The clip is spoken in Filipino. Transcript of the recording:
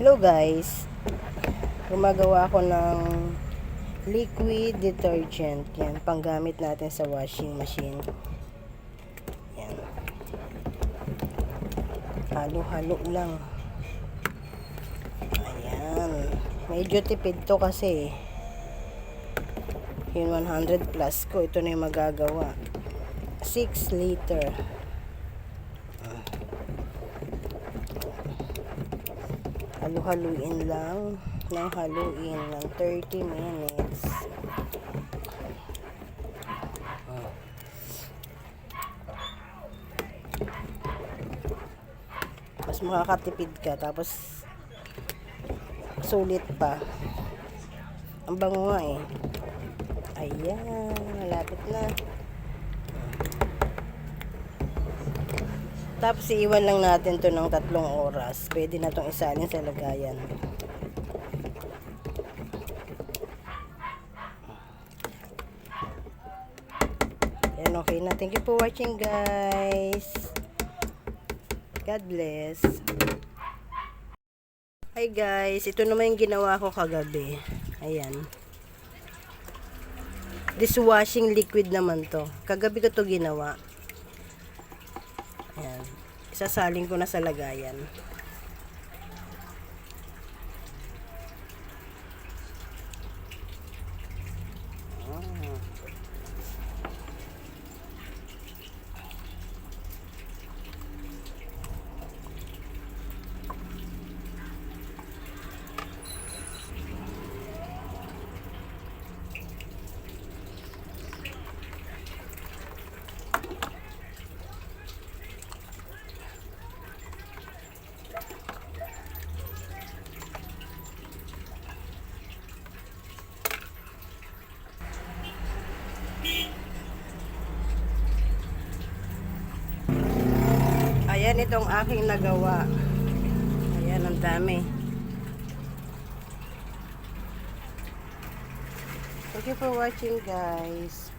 Hello guys. Gumagawa ako ng liquid detergent. Yan, panggamit natin sa washing machine. Yan. Halo-halo lang. Ayan. Medyo tipid to kasi. Yung 100 plus ko, ito na yung magagawa. 6 liter. Halu-haluin lang ng haluin ng 30 minutes. Mas makakatipid ka tapos sulit pa. Ang bango nga eh. Ayan, malapit na. Tapos iiwan lang natin to ng tatlong oras. Pwede na tong isalin sa lagayan. Ayan, okay na. Thank you for watching, guys. God bless. Hi, guys. Ito naman yung ginawa ko kagabi. Ayan. Dishwashing liquid naman to. Kagabi ko to ginawa. Ayan. Isasaling ko na sa lagayan. Ayan itong aking nagawa. Ayan, ang dami. Thank you for watching, guys.